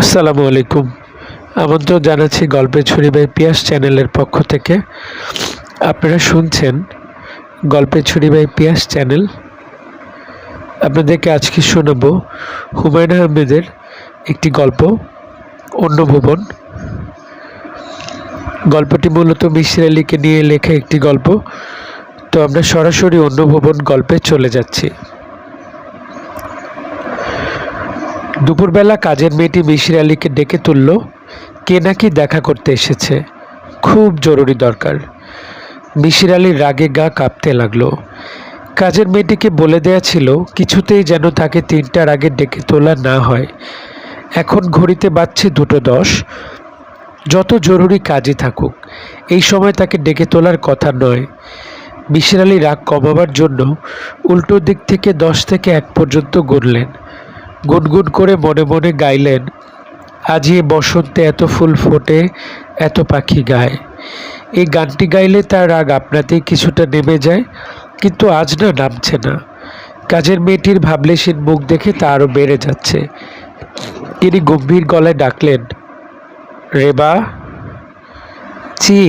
আসসালামু আলাইকুম। আমন্ত্রণ জানাচ্ছি গল্পের ছড়ি বাই পিয়াস চ্যানেলের পক্ষ থেকে। আপনারা শুনছেন গল্পের ছড়ি বাই পিয়াস চ্যানেল। আপনাদেরকে আজকে শোনাবো হুমায়ুন আহমেদের একটি গল্প অন্য ভুবন গল্পটি মূলত মিশির আলীকে নিয়ে লেখা একটি গল্প। তো আমরা সরাসরি অন্য ভুবন গল্পে চলে যাচ্ছি। দুপুরবেলা কাজের মেয়েটি মিশির আলীকে ডেকে তুলল। কে নাকি দেখা করতে এসেছে? খুব জরুরি দরকার। মিশির আলীর রাগে গা কাঁপতে লাগল। কাজের মেয়েটিকে বলে দেয়া ছিল, কিছুতেই যেন তাকে তিনটার আগে ডেকে তোলা না হয়। এখন ঘড়িতে বাজছে দুটো দশ। যত জরুরি কাজই থাকুক, এই সময় তাকে ডেকে তোলার কথা নয়। মিশির আলী রাগ কমাবার জন্য উল্টো দিক থেকে দশ থেকে এক পর্যন্ত গুনলেন গুনগুন করে মনে মনে গাইলেন, আজ এ বসন্তে এত ফুল ফোটে, এত পাখি গায়। এই গানটি গাইলে তার রাগ আপনাতেই কিছুটা নেমে যায়, কিন্তু আজ না নামছে না। কাজের মেয়েটির ভাবলেশীন মুখ দেখে তা আরও বেড়ে যাচ্ছে। তিনি গম্ভীর গলায় ডাকলেন রেবা চি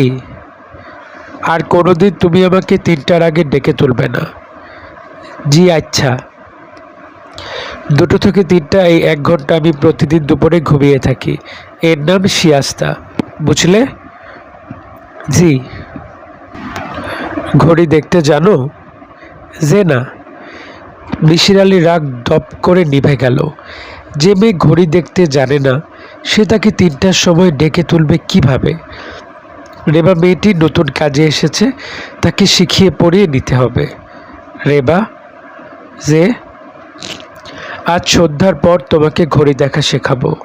আর কোনোদিন তুমি আমাকে তিনটার আগে ডেকে তুলবে না। জি আচ্ছা। দুটো থেকে তিনটা এই এক ঘণ্টা আমি প্রতিদিন দুপুরে ঘুমিয়ে থাকি। এর নাম শিয়াস্তা বুঝলে? জি। ঘড়ি দেখতে জানো? যে না মিশির আলী রাগ দপ করে নিভে গেল। যে মেয়ে ঘড়ি দেখতে জানে না, সে তাকে তিনটার সময় ডেকে তুলবে কীভাবে? রেবা, মেয়েটি নতুন কাজে এসেছে, তাকে শিখিয়ে পড়িয়ে নিতে হবে। রেবা, যে আজ সন্ধ্যার পর তোমাকে ঘড়ি দেখা শেখাবো।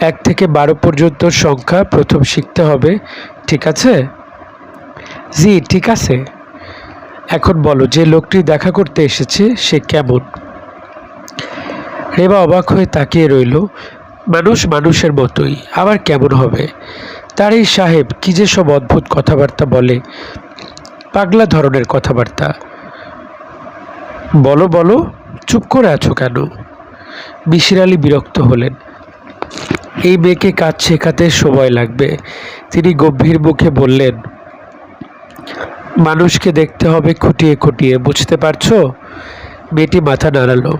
এক থেকে বারো পর্যন্ত সংখ্যা প্রথম শিখতে হবে, ঠিক আছে? জি, ঠিক আছে। এখন বলো, যে লোকটি দেখা করতে এসেছে, সে কেমন? রেবা অবাক হয়ে তাকিয়ে রইল। মানুষ মানুষের মতোই, আবার কেমন হবে? তার এই সাহেব কী যে সব অদ্ভুত কথাবার্তা বলে। পাগলা ধরনের কথাবার্তা। বলো বলো, চুপ করে আছো কেন? মিশির আলী বিরক্ত হলেন। এই মেয়েকে কাজ শেখাতে সময় লাগবে। তিনি গম্ভীর মুখে বললেন, মানুষকে দেখতে হবে খুঁটিয়ে খুঁটিয়ে, বুঝতে পারছ? মেয়েটি মাথা নাড়ালো।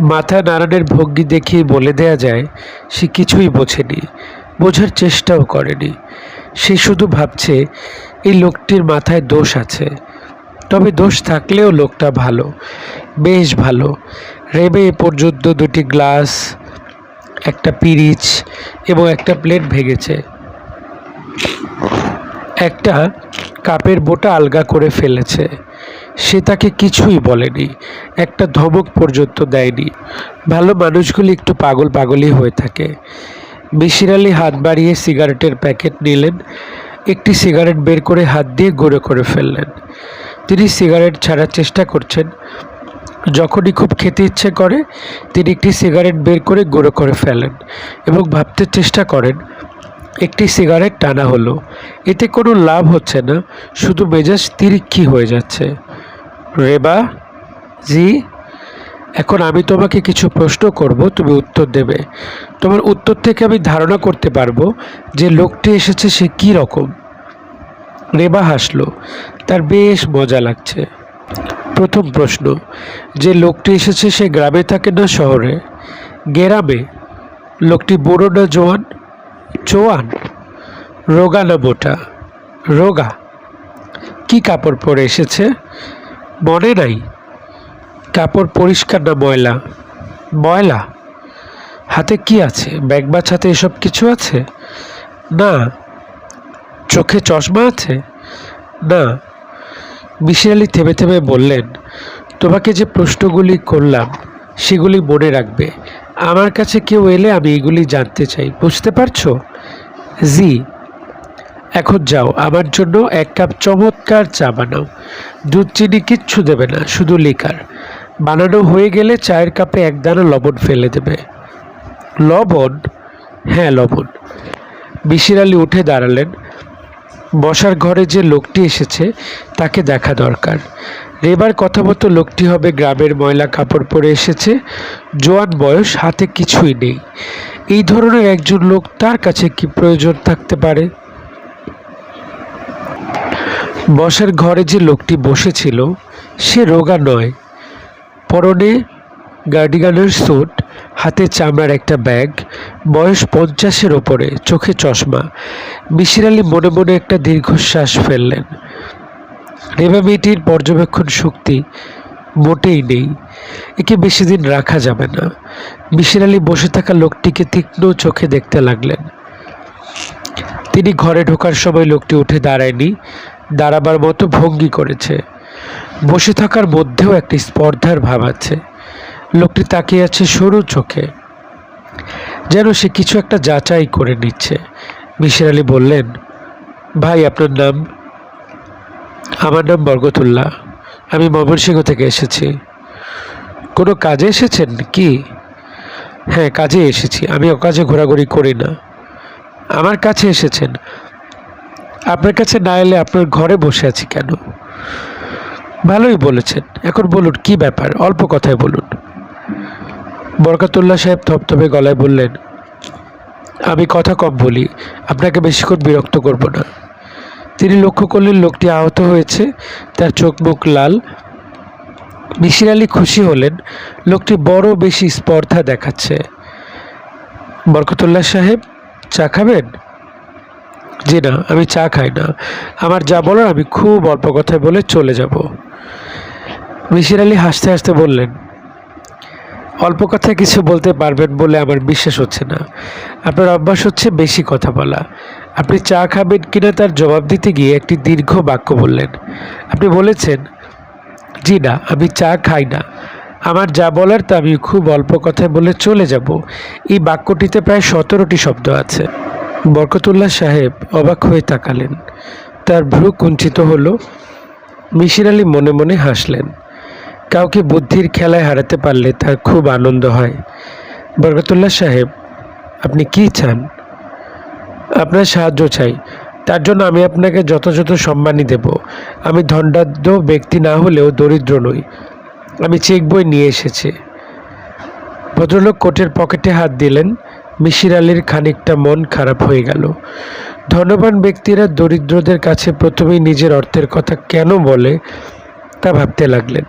মাথা নাড়ানোর ভঙ্গি দেখিয়ে বলে দেয়া যায়, সে কিছুই বোঝেনি, বোঝার চেষ্টাও করেনি। সে শুধু ভাবছে, এই লোকটির মাথায় দোষ আছে। তবে দোষ থাকলেও লোকটা ভালো, বেশ ভালো। রেবে এ পর্যন্ত দুটি গ্লাস, একটা পিরিচ এবং একটা প্লেট ভেঙেছে। একটা কাপের বোটা আলগা করে ফেলেছে। সে তাকে কিছুই বলেনি। একটা ধমক পর্যন্ত দেয়নি। ভালো মানুষগুলি একটু পাগল পাগলই হয়ে থাকে। মিশির আলী হাত বাড়িয়ে সিগারেটের প্যাকেট নিলেন। একটি সিগারেট বের করে হাত দিয়ে গুঁড়ো করে ফেললেন। তিনি সিগারেট ছাড়ার চেষ্টা করছেন। যখনই খুব খেতে ইচ্ছে করে, তিনি একটি সিগারেট বের করে গুঁড়ো করে ফেলেন এবং ভাবতে চেষ্টা করেন, একটি সিগারেট টানা হলো। এতে কোনো লাভ হচ্ছে না। শুধু মেজাজ তিরিক্ষি হয়ে যাচ্ছে। রেবা, জি, এখন আমি তোমাকে কিছু প্রশ্ন করব, তুমি উত্তর দেবে। তোমার উত্তর থেকে আমি ধারণা করতে পারব যে লোকটি এসেছে সে কী রকম। রেবা হাসলো, তার বেশ মজা লাগছে। প্রথম প্রশ্ন, যে লোকটি এসেছে সে গ্রামে থাকে না শহরে? গ্রামে, লোকটি বুড়ো না জোয়ান? জোয়ান রোগা না মোটা? রোগা। কি কাপড় পরে এসেছে? মনে নাই। কাপড় পরিষ্কার না ময়লা? ময়লা? হাতে কি আছে? ব্যাগ হাতে এসব কিছু আছে? না। চোখে চশমা আছে? না। মিশির আলী থেবে থেবে বললেন, তোমাকে যে প্রশ্নগুলি করলাম, সেগুলি মনে রাখবে। আমার কাছে কেউ এলে আমি এগুলি জানতে চাই, বুঝতে পারছ? জি, এখন যাও, আমার জন্য এক কাপ চমৎকার চা বানাও। দুধ চিনি কিচ্ছু দেবে না, শুধু লিকার। বানানো হয়ে গেলে চায়ের কাপে এক দানা লবণ ফেলে দেবে। লবণ? হ্যাঁ লবণ। মিশির আলী উঠে দাঁড়ালেন। বসার ঘরে যে লোকটি এসেছে, তাকে দেখা দরকার। রেবার কথা মতো লোকটি হবে গ্রামের ময়লা কাপড় পরে এসেছে। জোয়ান বয়স হাতে কিছুই নেই। এই ধরনের একজন লোক তার কাছে কি প্রয়োজন থাকতে পারে? বসার ঘরে যে লোকটি বসেছিল, সে রোগা নয়। পরনে গার্ডিগানের স্যুট হাতে চামড়ার একটা ব্যাগ, বয়স পঞ্চাশের ওপরে, চোখে চশমা। মিশির আলী মনে মনে একটা দীর্ঘশ্বাস ফেললেন। রেবা মেয়েটির পর্যবেক্ষণ শক্তি মোটেই নেই। একে বেশি দিন রাখা যাবে না। মিশির আলী বসে থাকা লোকটিকে তীক্ষ্ণ চোখে দেখতে লাগলেন। তিনি ঘরে ঢোকার সময় লোকটি উঠে দাঁড়ায়নি, দাঁড়াবার মতো ভঙ্গি করেছে। বসে থাকার মধ্যেও একটি স্পর্ধার ভাব আছে। লোকটি তাকিয়ে আছে সরু চোখে। যেন সে কিছু একটা যাচাই করে নিচ্ছে। মিশির আলী বললেন, ভাই, আপনার নাম? আমার নাম বরগতুল্লাহ আমি ময়মনসিংহ থেকে এসেছি। কোনো কাজে এসেছেন কি? হ্যাঁ কাজে এসেছি। আমি অকাজে ঘোরাঘুরি করি না। আমার কাছে এসেছেন। আপনার কাছে না এলে আপনার ঘরে বসে আছি কেন? ভালোই বলেছেন। এখন বলুন, কি ব্যাপার? অল্প কথায় বলুন। বরকাতুল্লাহ সাহেব থপথপে গলায় বললেন, আমি কথা কম বলি, আপনাকে বেশিক্ষণ বিরক্ত করব না। তিনি লক্ষ্য করলেন লোকটি আহত হয়েছে, তার চোখ মুখ লাল। মিশির আলী খুশি হলেন, লোকটি বড় বেশি স্পর্ধা দেখাচ্ছে। বরকতুল্লাহ সাহেব, চা খাবেন? জি না, আমি চা খাই না। আমার যা বলার আমি খুব অল্প কথায় বলে চলে যাব। মিশির আলী হাসতে হাসতে বললেন অল্প কথায় কিছু বলতে পারবেন বলে আমার বিশ্বাস হচ্ছে না। আপনার অভ্যাস হচ্ছে বেশি কথা বলা। আপনি চা খাবেন কিনা তার জবাব দিতে গিয়ে একটি দীর্ঘ বাক্য বললেন। আপনি বলেছেন, জি না, আমি চা খাই না। আমার যা বলার তা আমি খুব অল্প কথায় বলে চলে যাব। এই বাক্যটিতে প্রায় সতেরোটি শব্দ আছে। বরকতুল্লাহ সাহেব অবাক হয়ে তাকালেন। তার ভ্রু কুঞ্চিত হলো। মিশির আলী মনে মনে হাসলেন। কাউকে বুদ্ধির খেলায় হারাতে পারলে তার খুব আনন্দ হয়। বরকতুল্লাহ সাহেব, আপনি কি চান? আপনার সাহায্য চাই। তার জন্য আমি আপনাকে যথাযথ সম্মানই দেব। আমি ধন্ডাঢ্য ব্যক্তি না হলেও দরিদ্র নই। আমি চেক বই নিয়ে এসেছি। ভদ্রলোক কোটের পকেটে হাত দিলেন। মিশির আলীর খানিকটা মন খারাপ হয়ে গেল। ধনবান ব্যক্তিরা দরিদ্রদের কাছে প্রথমেই নিজের অর্থের কথা কেন বলে তা ভাবতে লাগলেন।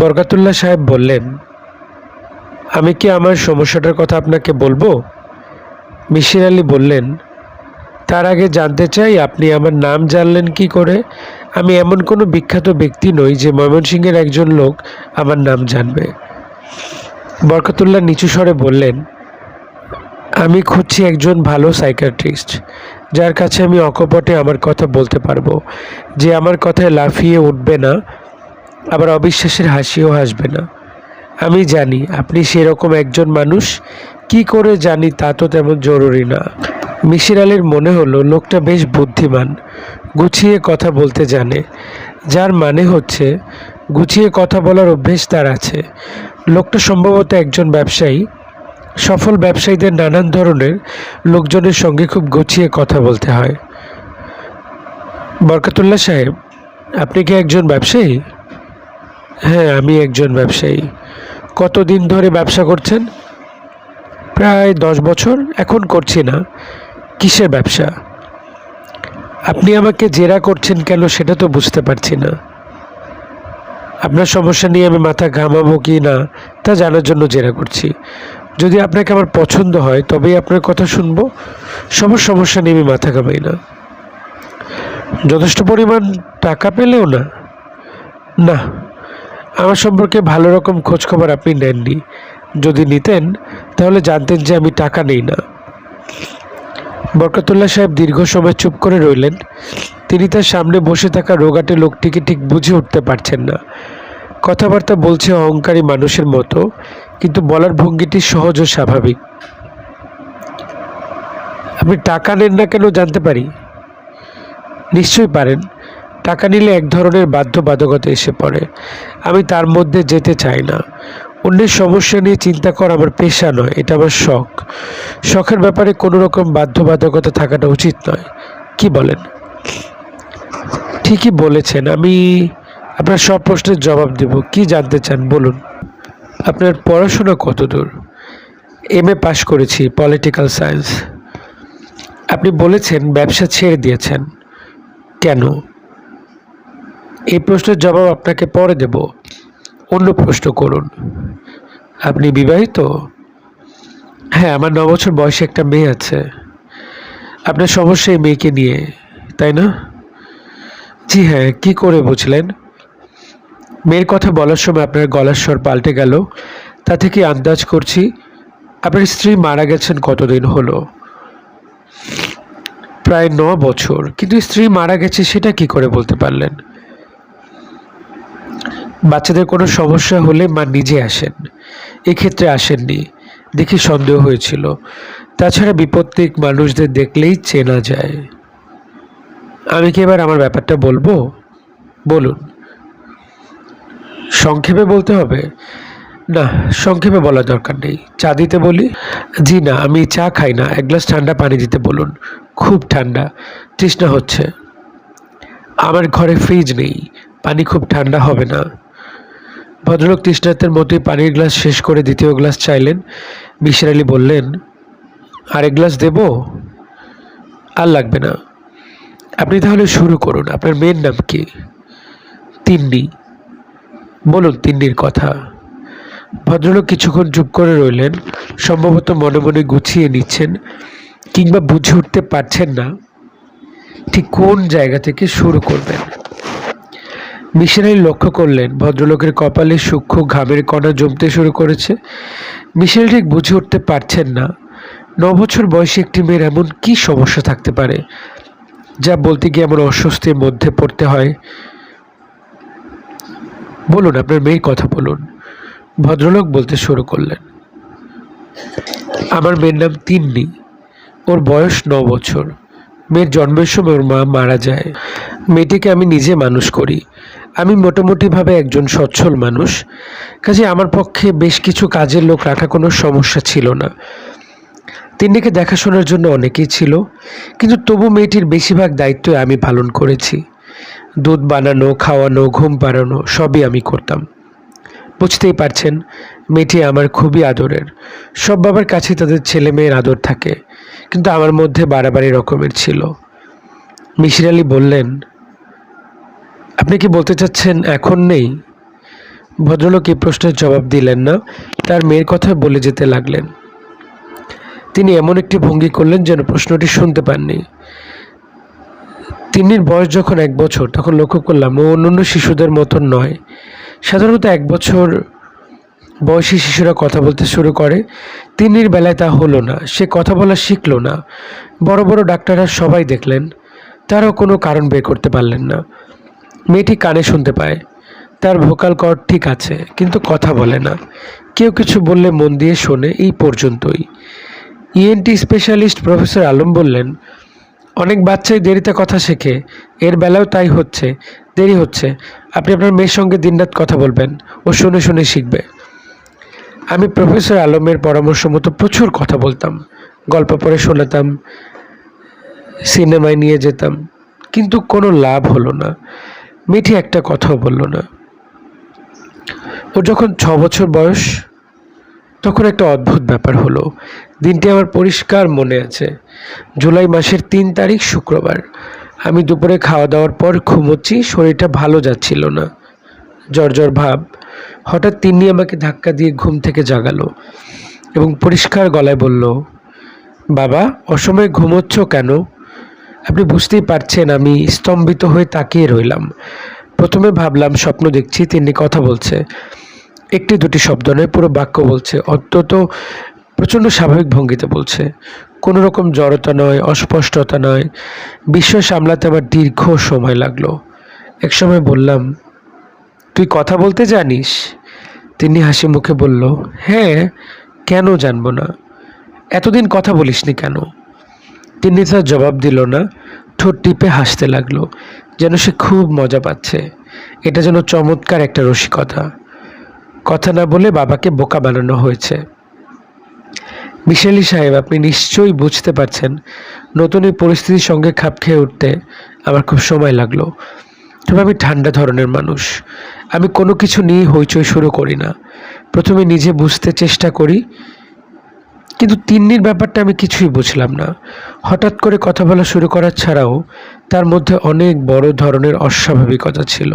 বরকাতুল্লাহ সাহেব বললেন, আমি কি আমার সমস্যাটার কথা আপনাকে বলব? মিশির আলী বললেন, তার আগে জানতে চাই, আপনি আমার নাম জানলেন কি করে? আমি এমন কোনো বিখ্যাত ব্যক্তি নই যে ময়মনসিংহের একজন লোক আমার নাম জানবে। বরকতুল্লাহ নিচু স্বরে বললেন, আমি খুঁজছি একজন ভালো সাইকাট্রিস্ট যার কাছে আমি অকপটে আমার কথা বলতে পারব, যে আমার কথায় লাফিয়ে উঠবে না আবার অবিশ্বাসের হাসিও হাসবে না। আমি জানি আপনি সেরকম একজন মানুষ। কি করে জানি তা তো তেমন জরুরি না। মিশির আলীর মনে হলো লোকটা বেশ বুদ্ধিমান, গুছিয়ে কথা বলতে জানে। যার মানে হচ্ছে গুছিয়ে কথা বলার অভ্যেস তার আছে। লোকটা সম্ভবত একজন ব্যবসায়ী। সফল ব্যবসায়ীদের নানান ধরনের লোকজনের সঙ্গে খুব গুছিয়ে কথা বলতে হয়। বরকতুল্লাহ সাহেব, আপনি কি একজন ব্যবসায়ী? হ্যাঁ আমি একজন ব্যবসায়ী। কতদিন ধরে ব্যবসা করছেন? প্রায় দশ বছর। এখন করছি না। কিসের ব্যবসা? আপনি আমাকে জেরা করছেন কেন সেটা তো বুঝতে পারছি না। আপনার সমস্যা নিয়ে আমি মাথা ঘামাবো কি না, তা জানার জন্য জেরা করছি। যদি আপনাকে আমার পছন্দ হয়, তবেই আপনার কথা শুনব। সব সমস্যা নিয়ে আমি মাথা ঘামাই না। যথেষ্ট পরিমাণ টাকা পেলেও না। না আমার সম্পর্কে ভালো রকম খোঁজখবর আপনি নেননি। যদি নিতেন, তাহলে জানতেন যে আমি টাকা নেই না। বরকতুল্লাহ সাহেব দীর্ঘ সময় চুপ করে রইলেন। তিনি তার সামনে বসে থাকা রোগাটে লোকটিকে ঠিক বুঝে উঠতে পারছেন না। কথাবার্তা বলছে অহংকারী মানুষের মতো, কিন্তু বলার ভঙ্গিটি সহজ ও স্বাভাবিক। আপনি টাকা নেন না কেন জানতে পারি? নিশ্চয়ই পারেন। টাকা নিলে এক ধরনের বাধ্যবাধকতা এসে পড়ে। আমি তার মধ্যে যেতে চাই না। অন্যের সমস্যা নিয়ে চিন্তা করা আমার পেশা নয়, এটা আমার শখ। শখের ব্যাপারে কোনো রকম বাধ্যবাধকতা থাকাটা উচিত নয়। কি বলেন? ঠিকই বলেছেন। আমি আপনার সব প্রশ্নের জবাব দেব। কি জানতে চান বলুন। আপনার পড়াশোনা কত দূর এম এ পাশ করেছি, পলিটিক্যাল সায়েন্স। আপনি বলেছেন ব্যবসা ছেড়ে দিয়েছেন। কেন? এই প্রশ্নের জবাব আপনাকে পরে দেব। অন্য প্রশ্ন করুন। আপনি বিবাহিত? হ্যাঁ আমার ন বছর বয়সে একটা মেয়ে আছে। আপনার সমস্যা এই মেয়েকে নিয়ে, তাই না? জি হ্যাঁ কি করে বুঝলেন? মেয়ের কথা বলার সময় আপনার গলার স্বর পাল্টে গেল। তা থেকে আন্দাজ করছি, আপনার স্ত্রী মারা গেছেন কতদিন হলো? প্রায় ন বছর। কিন্তু স্ত্রী মারা গেছে, সেটা কি করে বলতে পারলেন? বাচ্চাদের কোনো সমস্যা হলে মা নিজে আসেন। এক্ষেত্রে আসেননি। দেখি সন্দেহ হয়েছিল। তাছাড়া বিপত্তিক মানুষদের দেখলেই চেনা যায়। আমি কি এবার আমার ব্যাপারটা বলব? বলুন। সংক্ষেপে বলতে হবে? না, সংক্ষেপে বলার দরকার নেই। চা দিতে বলি? জি না, আমি চা খাই না। এক গ্লাস ঠান্ডা পানি দিতে বলুন। খুব ঠান্ডা। তৃষ্ণা হচ্ছে। আমার ঘরে ফ্রিজ নেই। পানি খুব ঠান্ডা হবে না। ভদ্রলোক তৃষ্ণার্তের মতোই পানির গ্লাস শেষ করে দ্বিতীয় গ্লাস চাইলেন। মিশর আলী বললেন, আরেক গ্লাস দেব? আর লাগবে না। আপনি তাহলে শুরু করুন। আপনার মেয়ের নাম কি? তিন্নি। বলুন তিন্নির কথা। ভদ্রলোক কিছুক্ষণ চুপ করে রইলেন। সম্ভবত মনে মনে গুছিয়ে নিচ্ছেন কিংবা বুঝে উঠতে পারছেন না ঠিক কোন জায়গা থেকে শুরু করবেন। মিশনারি লক্ষ্য করলেন, ভদ্রলোকের কপালে সূক্ষ্ম ঘামের কণা জমতে শুরু করেছে। মিশেল ঠিক বুঝে উঠতে পারছেন না ন বছর বয়সী একটি মেয়ের এমন কি সমস্যা থাকতে পারে, যা বলতে গিয়ে এমন অস্বস্তির মধ্যে পড়তে হয়? বলুন, আপনার মেয়ের কথা বলুন। ভদ্রলোক বলতে শুরু করলেন, আমার মেয়ের নাম তিন্নি, ওর বয়স ন বছর। মেয়ের জন্মের সময় ওর মা মারা যায়। মেয়েটিকে আমি নিজে মানুষ করি। আমি মোটামুটিভাবে একজন সচ্ছল মানুষ, কাজে আমার পক্ষে বেশ কিছু কাজের লোক রাখা কোনো সমস্যা ছিল না। তিন্নিকে দেখাশোনার জন্য অনেকেই ছিল, কিন্তু তবু মেয়েটির বেশিরভাগ দায়িত্ব আমি পালন করেছি। দুধ বানানো, খাওয়ানো, ঘুম পাড়ানো, সবই আমি করতাম। বুঝতেই পারছেন, মেয়েটি আমার খুবই আদরের। সব বাবার কাছে তাদের ছেলে মেয়ের আদর থাকে, কিন্তু আমার মধ্যে বাড়াবাড়ি রকমের ছিল। মিশির আলী বললেন আপনি কি বলতে চাচ্ছেন, এখন নেই ভদ্রলোক এই প্রশ্নের জবাব দিলেন না, তার মেয়ের কথা বলে যেতে লাগলেন। তিনি এমন একটি ভঙ্গি করলেন যেন প্রশ্নটি শুনতে পাননি। তিন্নির বয়স যখন এক বছর, তখন লক্ষ্য করলাম ও অন্যান্য শিশুদের মতন নয়। সাধারণত এক বছর বয়সী শিশুরা কথা বলতে শুরু করে। তিন্নির বেলায় তা হলো না, সে কথা বলা শিখল না। বড় বড় ডাক্তাররা সবাই দেখলেন, তারাও কোনো কারণ বের করতে পারলেন না। মেয়েটি কানে শুনতে পায়। তার ভোকাল কর্ড ঠিক আছে, কিন্তু কথা বলে না। কেউ কিছু বললে মন দিয়ে শোনে এই পর্যন্তই। ইএনটি স্পেশালিস্ট প্রফেসর আলম বললেন, অনেক বাচ্চাই দেরিতে কথা শেখে। এর বেলাও তাই হচ্ছে। দেরি হচ্ছে। আপনি আপনার মেয়ের সঙ্গে দিনরাত কথা বলবেন। ও শুনে শুনে শিখবে। আমি প্রফেসর আলমের পরামর্শ মতো প্রচুর কথা বলতাম। গল্প পড়ে শোনাতাম, সিনেমায় নিয়ে যেতাম। কিন্তু কোনো লাভ হলো না। মিঠি একটা কথাও বলল না। ওর যখন ছ বছর বয়স, তখন একটা অদ্ভুত ব্যাপার হলো। দিনটি আমার পরিষ্কার মনে আছে। জুলাই মাসের তিন তারিখ শুক্রবার। আমি দুপুরে খাওয়া দাওয়ার পর ঘুমোচ্ছি, শরীরটা ভালো যাচ্ছিল না। জ্বর ভাব। হঠাৎ তিনি আমাকে ধাক্কা দিয়ে ঘুম থেকে জাগালো এবং পরিষ্কার গলায় বলল, বাবা, অসময়ে ঘুমোচ্ছ কেন? আপনি বুঝতেই পারছেন আমি স্তম্ভিত হয়ে তাকিয়ে রইলাম। প্রথমে ভাবলাম, স্বপ্ন দেখছি, তিনি কথা বলছে। একটি দুটি শব্দ নয়, পুরো বাক্য বলছে। অত্যন্ত প্রচণ্ড স্বাভাবিক ভঙ্গিতে বলছে। কোনো রকম জড়তা নয়, অস্পষ্টতা নয়। বিষয় সামলাতে আমার দীর্ঘ সময় লাগল। এক সময় বললাম, তুই কথা বলতে জানিস? তিনি হাসি মুখে বলল হ্যাঁ কেন জানব না? এতদিন কথা বলিসনি কেন? তিনি তার জবাব দিল না। ঠোঁট টিপে হাসতে লাগল, যেন সে খুব মজা পাচ্ছে। এটা যেন চমৎকার একটা রসিকতা। কথা না বলে বাবাকে বোকা বানানো হয়েছে। মিশেলি সাহেব, আপনি নিশ্চয়ই বুঝতে পারছেন, নতুন এই পরিস্থিতির সঙ্গে খাপ খেয়ে উঠতে আমার খুব সময় লাগল। তবে আমি ঠান্ডা ধরনের মানুষ। আমি কোনো কিছু নিয়ে হইচই শুরু করি না। প্রথমে নিজে বুঝতে চেষ্টা করি কিন্তু তিন্নির ব্যাপারটা আমি কিছুই বুঝলাম না। হঠাৎ করে কথা বলা শুরু করার ছাড়াও তার মধ্যে অনেক বড় ধরনের অস্বাভাবিকতা ছিল।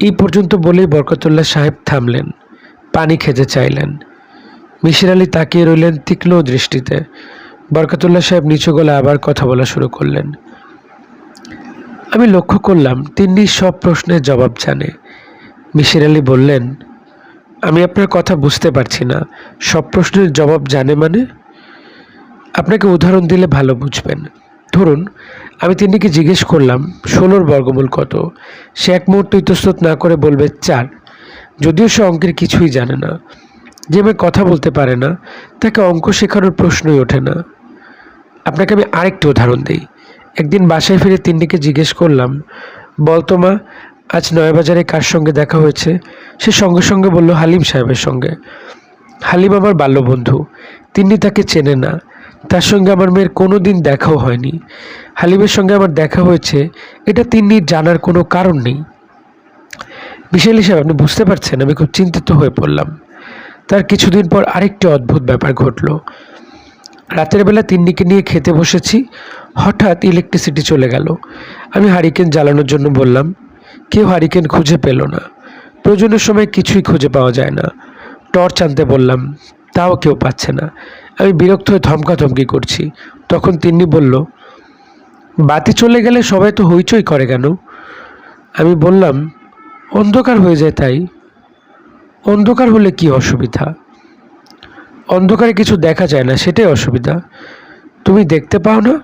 এই পর্যন্ত বলেই বরকতুল্লাহ সাহেব থামলেন, পানি খেতে চাইলেন। মিশির আলী তাকিয়ে রইলেন তীক্ষ্ণ দৃষ্টিতে। বরকতুল্লাহ সাহেব নিচু গলে আবার কথা বলা শুরু করলেন। আমি লক্ষ্য করলাম তিন্নি সব প্রশ্নের জবাব জানে। মিশির আলী বললেন আমি আপনার কথা বুঝতে পারছি না। সব প্রশ্নের জবাব জানে মানে? আপনাকে উদাহরণ দিলে ভালো বুঝবেন। ধরুন, আমি তিন্নিকে জিজ্ঞেস করলাম, ষোলোর বর্গমূল কত? সে এক মুহূর্ত ইতস্তত না করে বলবে, চার। যদিও সে অঙ্কের কিছুই জানে না। যে মেয়ে কথা বলতে পারে না, তাকে অঙ্ক শেখানোর প্রশ্নই ওঠে না। আপনাকে আমি আরেকটি উদাহরণ দিই। একদিন বাসায় ফিরে তিন্নিকে জিজ্ঞেস করলাম বলতো মা আজ নয়াবাজারে কার সঙ্গে দেখা হয়েছে? সে সঙ্গে সঙ্গে বলল, হালিম সাহেবের সঙ্গে। হালিম আমার বাল্যবন্ধু, তিনি তাকে চেনে না। তার সঙ্গে আমার মেয়ের কোনো দিন দেখাও হয়নি। হালিমের সঙ্গে আমার দেখা হয়েছে, এটা তিন্নির জানার কোনো কারণ নেই। বিশাল সাহেব, আপনি বুঝতে পারছেন? আমি খুব চিন্তিত হয়ে পড়লাম। তার কিছুদিন পর আরেকটি অদ্ভুত ব্যাপার ঘটলো। রাতের বেলা তিন্নিকে নিয়ে খেতে বসেছি, হঠাৎ ইলেকট্রিসিটি চলে গেল। আমি হারিকেন জ্বালানোর জন্য বললাম কেউ হারিকেন খুঁজে পেল না। প্রয়োজনের সময় কিছুই খুঁজে পাওয়া যায় না। টর্চ আনতে বললাম, তাও কেউ পাচ্ছে না। আমি বিরক্ত হয়ে ধমকাধমকি করছি। তখন তিনি বলল, বাতি চলে গেলে সবাই তো হইচই করে কেন? আমি বললাম, অন্ধকার হয়ে যায় তাই। অন্ধকার হলে কি অসুবিধা? অন্ধকারে কিছু দেখা যায় না, সেটাই অসুবিধা। তুমি দেখতে পাও না?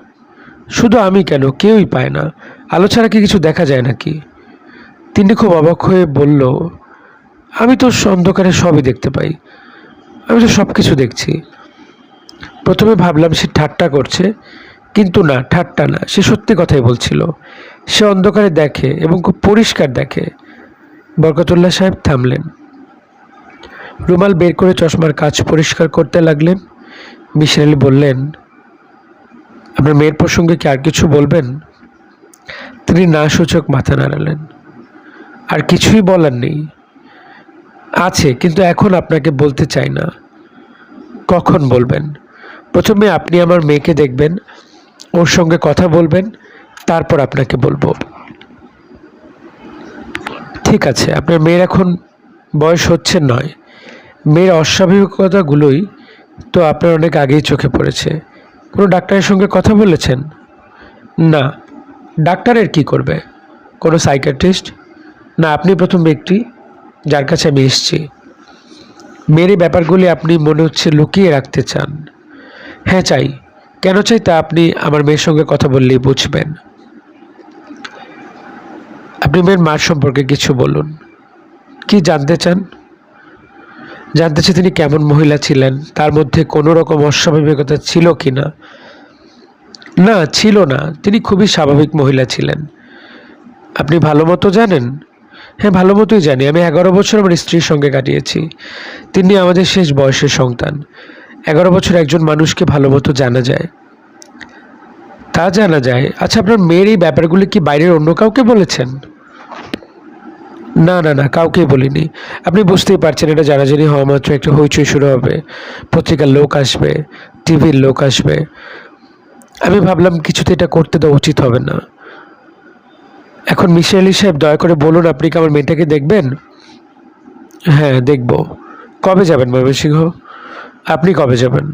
শুধু আমি কেন? কেউই পায় না। আলো ছাড়া কি কিছু দেখা যায় নাকি? তিনি খুব অবাক হয়ে বলল, আমি তো অন্ধকারে সবই দেখতে পাই। আমি তো সব কিছু দেখছি। প্রথমে ভাবলাম সে ঠাট্টা করছে, কিন্তু না, ঠাট্টা না, সে সত্যি কথাই বলছিল। সে অন্ধকারে দেখে এবং খুব পরিষ্কার দেখে। বরকতুল্লাহ সাহেব থামলেন। রুমাল বের করে চশমার কাজ পরিষ্কার করতে লাগলেন। মিশির আলী বললেন, আপনার মেয়ের প্রসঙ্গে কি আর কিছু বলবেন? তিনি না সূচক মাথা নাড়ালেন। আর কিছুই বলার নেই। আছে, কিন্তু এখন আপনাকে বলতে চাই না। কখন বলবেন? প্রথমে আপনি আমার মেয়েকে দেখবেন, ওর সঙ্গে কথা বলবেন, তারপর আপনাকে বলব। ঠিক আছে, আপনার মেয়ের এখন বয়স হচ্ছে নয়। মেয়ের অস্বাভাবিকতাগুলোই তো আপনার অনেক আগেই চোখে পড়েছে। কোনো ডাক্তারের সঙ্গে কথা বলেছেন? না। ডাক্তারের কি করবে? কোনো সাইকাট্রিস্ট না, আপনি প্রথম ব্যক্তি যার কাছে আমি এসেছি। মেয়ের ব্যাপারগুলি আপনি মনে হচ্ছে লুকিয়ে রাখতে চান। হ্যাঁ চাই। কেন চাই তা আপনি আমার মেয়ের সঙ্গে কথা বললেই বুঝবেন। আপনি মেয়ের মার সম্পর্কে কিছু বলুন। কি জানতে চান? জানতে চাই তিনি কেমন মহিলা ছিলেন, তার মধ্যে কোনো রকম অস্বাভাবিকতা ছিল কি না না, ছিল না। তিনি খুবই স্বাভাবিক মহিলা ছিলেন। আপনি ভালো মতো জানেন? হ্যাঁ ভালো মতোই জানি। আমি এগারো বছর আমার স্ত্রীর সঙ্গে কাটিয়েছি। তিনি আমাদের শেষ বয়সের সন্তান। এগারো বছর একজন মানুষকে ভালো মতো জানা যায়। তা জানা যায়। আচ্ছা আপনার মেয়ের এই ব্যাপারগুলি কি বাইরের অন্য কাউকে বলেছেন? না না না, কাউকেই বলিনি। আপনি বুঝতেই পারছেন, এটা জানাজানি হওয়া মাত্র একটা হইচই শুরু হবে। পত্রিকার লোক আসবে, টিভির লোক আসবে। আমি ভাবলাম কিছুতে এটা করতে দেওয়া উচিত হবে না। এখন মিশে আলী সাহেব, দয়া করে বলুন আপনি কি আমার মেয়েটাকে দেখবেন? হ্যাঁ দেখব। কবে যাবেন ময়মনসিংহ? আপনি কবে যাবেন?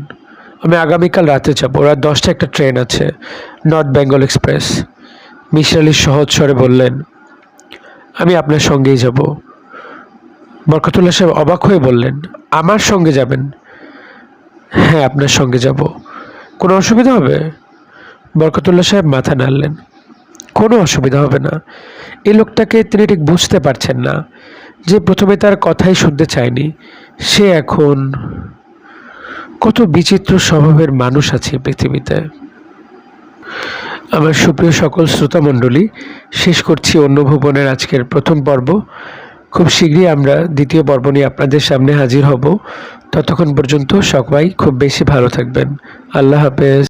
আমি আগামীকাল রাতে যাব। রাত দশটা একটা ট্রেন আছে, নর্থ বেঙ্গল এক্সপ্রেস। মিশর আলী সহজ স্বরে বললেন, আমি আপনার সঙ্গেই যাব। বরকতুল্লাহ সাহেব অবাক হয়ে বললেন, আমার সঙ্গে যাবেন? হ্যাঁ আপনার সঙ্গে যাব। কোনো অসুবিধা হবে? বরকতুল্লাহ সাহেব মাথা নাড়লেন কোনো অসুবিধা হবে না। এই লোকটাকে তিনি ঠিক বুঝতে পারছেন না যে প্রথমে তার কথাই শুনতে চায়নি। সে এখন কত বিচিত্র স্বভাবের মানুষ আছে পৃথিবীতে। আমার সুপ্রিয় সকল শ্রোতা মণ্ডলী, শেষ করছি অন্য ভুবনের আজকের প্রথম পর্ব। খুব শীঘ্রই আমরা দ্বিতীয় পর্ব নিয়ে আপনাদের সামনে হাজির হব। ততক্ষণ পর্যন্ত সবাই খুব বেশি ভালো থাকবেন। আল্লাহ হাফেজ।